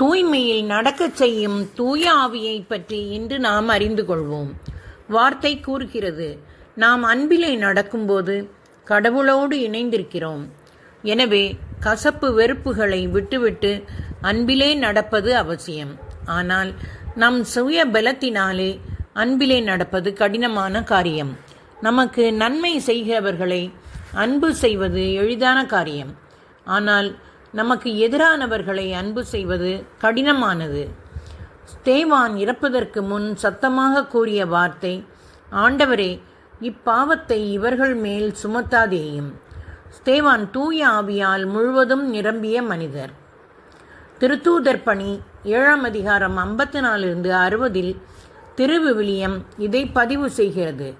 தூய்மையில் நடக்கச் செய்யும் தூய ஆவியை பற்றி இன்று நாம் அறிந்து கொள்வோம். வார்த்தை கூறுகிறது நாம் அன்பிலே நடக்கும்போது கடவுளோடு இணைந்திருக்கிறோம். எனவே கசப்பு வெறுப்புகளை விட்டுவிட்டு அன்பிலே நடப்பது அவசியம். ஆனால் நம் சுய பலத்தினாலே அன்பிலே நடப்பது கடினமான காரியம். நமக்கு நன்மை செய்கிறவர்களை அன்பு செய்வது எளிதான காரியம். ஆனால் நமக்கு எதிரானவர்களை அன்பு செய்வது கடினமானது. ஸ்தேவான் இறப்பதற்கு முன் சத்தமாக கூறிய வார்த்தை ஆண்டவரே இப்பாவத்தை இவர்கள் மேல் சுமத்தாதேயும். ஸ்தேவான் தூய ஆவியால் முழுவதும் நிரம்பிய மனிதர். திருத்தூதர் பணி ஏழாம் அதிகாரம் ஐம்பத்தி நாலிருந்து அறுபதில் திருவிவிலியம் இதை பதிவு செய்கிறது.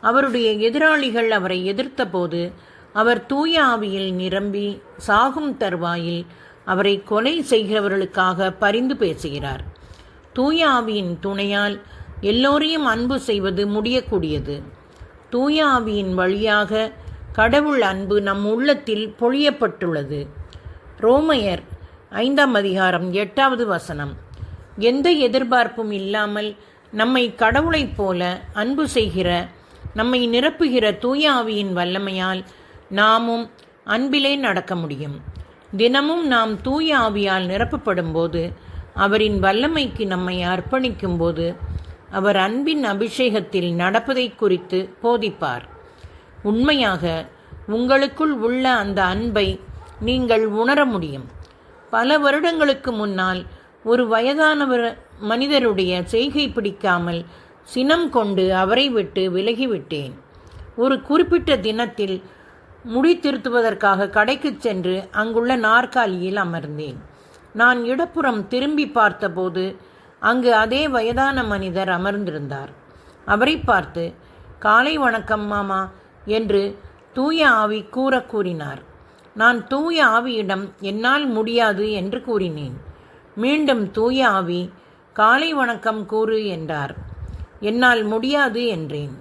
அவருடைய எதிராளிகள் அவரை எதிர்த்தபோது அவர் தூய ஆவியில் நிரம்பி சாகும் தருவாயில் அவரை கொலை செய்கிறவர்களுக்காக பரிந்து பேசுகிறார். தூய ஆவியின் துணையால் எல்லோரையும் அன்பு செய்வது முடியக்கூடியது. தூய ஆவியின் வழியாக கடவுள் அன்பு நம் உள்ளத்தில் பொழியப்பட்டுள்ளது. ரோமையர் ஐந்தாம் அதிகாரம் எட்டாவது வசனம். எந்த எதிர்பார்ப்பும் இல்லாமல் நம்மை கடவுளைப் போல அன்பு செய்கிற நம்மை நிரப்புகிற தூய ஆவியின் வல்லமையால் நாமும் அன்பிலே நடக்க முடியும். தினமும் நாம் தூய ஆவியால் நிரப்பப்படும் போது அவரின் வல்லமைக்கு நம்மை அர்ப்பணிக்கும் போது அவர் அன்பின் அபிஷேகத்தில் நடப்பதை குறித்து போதிப்பார். உண்மையாக உங்களுக்குள் உள்ள அந்த அன்பை நீங்கள் உணர முடியும். பல வருடங்களுக்கு முன்னால் ஒரு வயதானவர் மனிதருடைய செய்கை பிடிக்காமல் சினம் கொண்டு அவரை விட்டு விலகிவிட்டேன். ஒரு குறிப்பிட்ட தினத்தில் முடி திருத்துவதற்காக கடைக்கு சென்று அங்குள்ள நாற்காலியில் அமர்ந்தேன். நான் இடப்புறம் திரும்பி பார்த்தபோது அங்கு அதே வயதான மனிதர் அமர்ந்திருந்தார். அவரை பார்த்து காலை வணக்கம் மாமா என்று தூய ஆவி கூற கூறினார். நான் தூய ஆவியிடம் என்னால் முடியாது என்று கூறினேன். மீண்டும் தூய ஆவி காலை வணக்கம் கூறு என்றார். என்னால் முடியாது என்றேன்.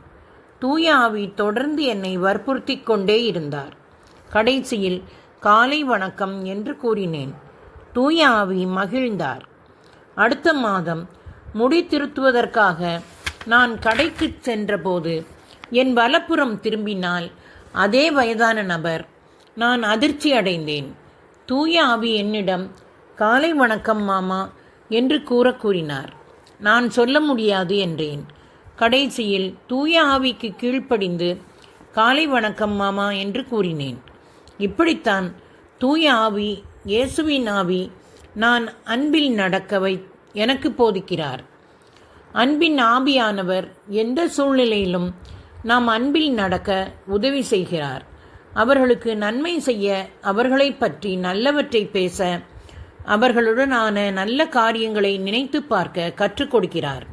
தூயாவி தொடர்ந்து என்னை வற்புறுத்தி கொண்டே இருந்தார். கடைசியில் காலை வணக்கம் என்று கூறினேன். தூயாவி மகிழ்ந்தார். அடுத்த மாதம் முடி திருத்துவதற்காக நான் கடைக்கு சென்றபோது என் வலப்புறம் திரும்பினால் அதே வயதான நபர் நான் அதிர்ச்சி அடைந்தேன். தூய ஆவி என்னிடம் காலை வணக்கம் மாமா என்று கூற கூறினார். நான் சொல்ல முடியாது என்றேன். கடைசியில் தூய ஆவிக்கு கீழ்ப்படிந்து காலை வணக்கம் மாமா என்று கூறினேன். இப்படித்தான் தூய ஆவி இயேசுவின் ஆவி நான் அன்பில் நடக்கவை எனக்கு போதிக்கிறார். அன்பின் ஆவியானவர் எந்த சூழ்நிலையிலும் நாம் அன்பில் நடக்க உதவி செய்கிறார். அவர்களுக்கு நன்மை செய்ய அவர்களை பற்றி நல்லவற்றை பேச அவர்களுடனான நல்ல காரியங்களை நினைத்து பார்க்க கற்றுக் கொடுக்கிறார்.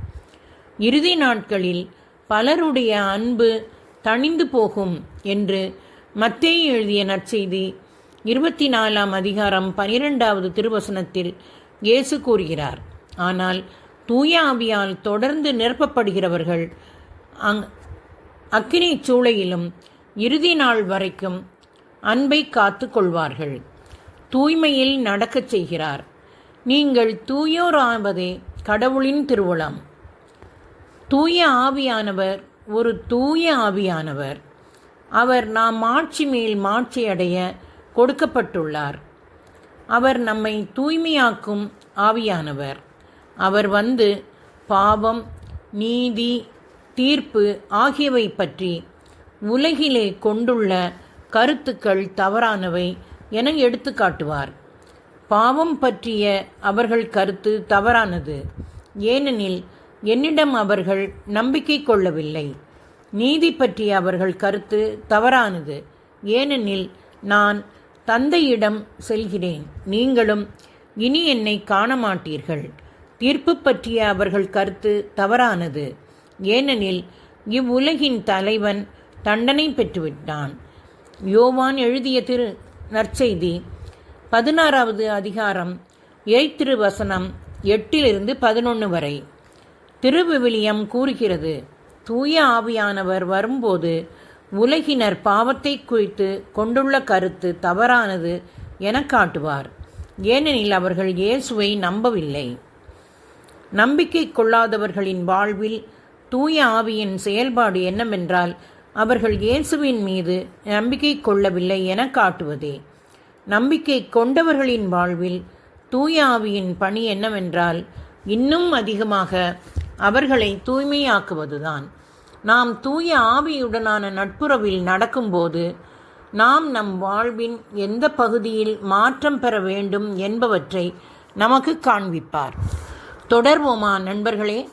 இறுதி நாட்களில் பலருடைய அன்பு தணிந்து போகும் என்று மத்தேயு எழுதிய நற்செய்தி இருபத்தி நாலாம் அதிகாரம் பனிரெண்டாவது திருவசனத்தில் இயேசு கூறுகிறார். ஆனால் தூய ஆவியால் தொடர்ந்து நிரப்பப்படுகிறவர்கள் அங் அக்கினி சூளையிலும் இறுதி நாள் வரைக்கும் அன்பை காத்து கொள்வார்கள் தூய்மையில் நடக்கச் செய்கிறார். நீங்கள் தூயோராவதே கடவுளின் திருவுளம் தூய ஆவியானவர் ஒரு தூய ஆவியானவர். அவர் நாம் மாட்சி மேல் மாட்சி அடைய கொடுக்கப்பட்டுள்ளார். அவர் நம்மை தூய்மையாக்கும் ஆவியானவர். அவர் வந்து பாவம் நீதி தீர்ப்பு ஆகியவை பற்றி உலகிலே கொண்டுள்ள கருத்துக்கள் தவறானவை என எடுத்து காட்டுவார். பாவம் பற்றிய அவர்கள் கருத்து தவறானது. ஏனெனில் என்னிடம் அவர்கள் நம்பிக்கை கொள்ளவில்லை. நீதி பற்றிய அவர்கள் கருத்து தவறானது. ஏனெனில் நான் தந்தையிடம் செல்கிறேன். நீங்களும் இனி என்னை காண மாட்டீர்கள் தீர்ப்பு பற்றிய அவர்கள் கருத்து தவறானது. ஏனெனில் இவ்வுலகின் தலைவன் தண்டனை பெற்றுவிட்டான். யோவான் எழுதிய திரு நற்செய்தி பதினாறாவது அதிகாரம் ஏய்திரு வசனம் எட்டிலிருந்து பதினொன்று வரை. திருவிவிலியம் கூறுகிறது. தூய ஆவியானவர் வரும்போது உலகினர் பாவத்தை குறித்து கொண்டுள்ள கருத்து தவறானது என காட்டுவார். ஏனெனில் அவர்கள் இயேசுவை நம்பவில்லை. நம்பிக்கை கொள்ளாதவர்களின் வாழ்வில் தூய ஆவியின் செயல்பாடு என்னவென்றால் அவர்கள் இயேசுவின் மீது நம்பிக்கை கொள்ளவில்லை என காட்டுவதே. நம்பிக்கை கொண்டவர்களின் வாழ்வில் தூய ஆவியின் பணி என்னவென்றால் இன்னும் அதிகமாக அவர்களை தூய்மையாக்குவதுதான். நாம் தூய ஆவியுடனான நட்புறவில் நடக்கும்போது நாம் நம் வாழ்வின் எந்த பகுதியில் மாற்றம் பெற வேண்டும் என்பவற்றை நமக்கு காண்பிப்பார். தொடர்வோமா நண்பர்களே?